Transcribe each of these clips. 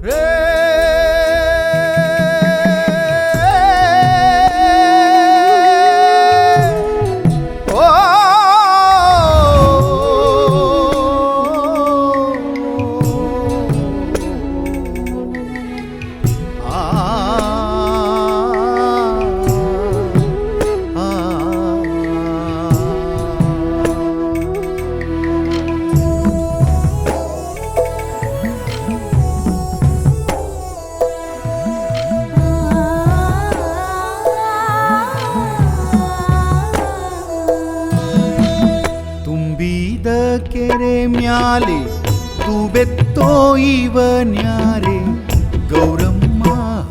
Hey! ಕೆರೆ ಮ್ಯಾಲೆ ತೂಬೆತ್ತೋ ಇವನ್ಯಾರೆ ಗೌರಮ್ಮ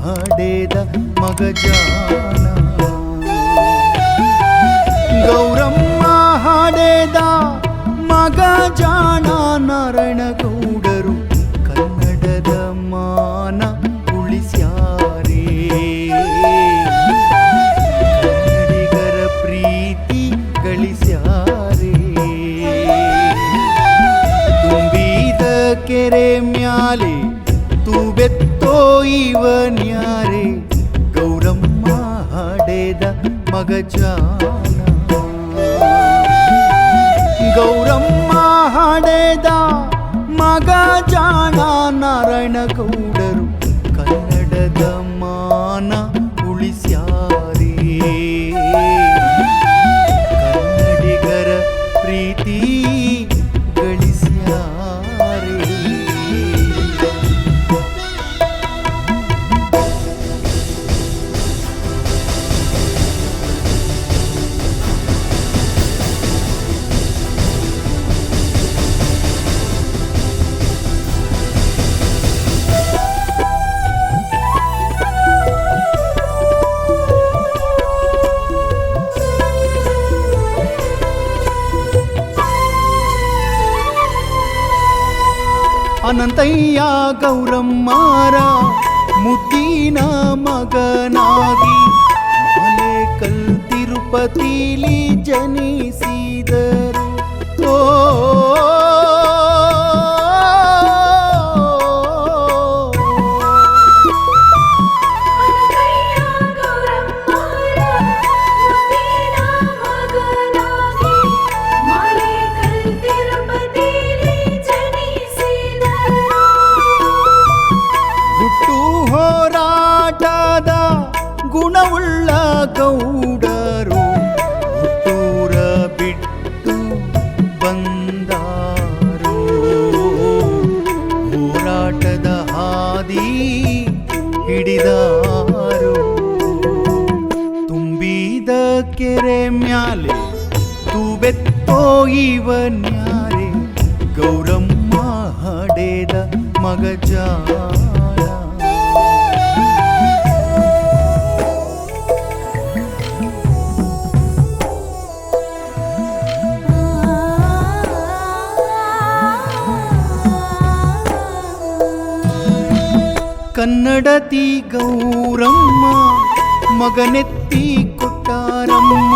ಹಡೆದ ಮಗಜಾನ ಗೌರಮ್ಮ ಹಡೆದ ಮಗಜಾಣ ನಾರಾಯಣಗೌಡರು ತೂಬೆತ್ತೋ ಇವನ್ಯಾರೆ ಗೌರಮ್ಮ ಹಡೆದ ಮಗಜಾನ ಗೌರಮ್ಮ ಹಡೆದ ಮಗ ಜಾಣ ನಾರಾಯಣಗೌಡರು ಕನ್ನಡದ ಅನಂತಯ್ಯ ಗೌರಮ್ಮಾರ ಮುದ್ದಿನ ಮಗನಾಗಿ ಮಾಲೇಕಲ್ ತಿರುಪತಿಲಿ ಜನಿಸಿದರು ಗುಣವುಳ್ಳ ಗೌಡರು ಹುಟ್ಟೂರ ಬಿಟ್ಟು ಬಂದಾರು. ಹೋರಾಟದ ಹಾದಿ ಹಿಡಿದಾರು. ತುಂಬಿದ ಕೆರೆ ಮ್ಯಾಲೆ ತೂಬೆತ್ತೋ ಇವನ್ಯಾರೆ. ಗೌರಮ್ಮ ಹಡೆದ ಮಗಜಾಳ ಕನ್ನಡತಿ ಗೌರಮ್ಮ ಮಗನೆತ್ತಿ ಕೊಟ್ಟಾರಮ್ಮ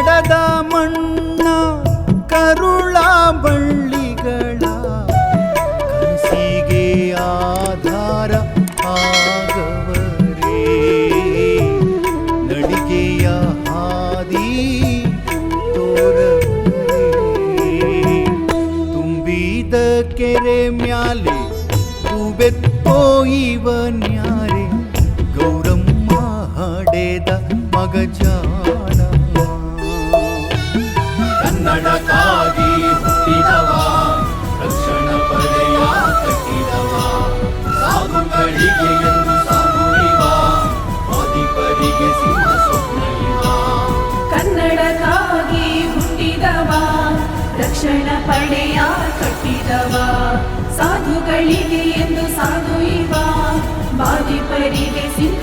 ಕನ್ನಡದ ಮಣ್ಣ ಕರುಳ ಬಳ್ಳಿಗಳ ಕನಸಿಗೆ ಆಧಾರ ಆಗವರೇ ನಡಿಗೆಯ ಹಾದಿ ತೋರವರೇ ತುಂಬಿದ ಕೆರೆ ಮ್ಯಾಲೆ ಹೂಬೆತ್ತೋ ಇವನ್ಯಾರೆ ಗೌರಮ್ಮ ಹಡೆದ ಮಗಜಾಣ ರಕ್ಷಣ ಪಡೆಯ ಕಟ್ಟಿದವ. ಸಾಧುಗಳಿಗೆ ಎಂದು ಸಾಧು ಇವ ಬಾಧಿಪರಿಗೆ ಸಿಂಹ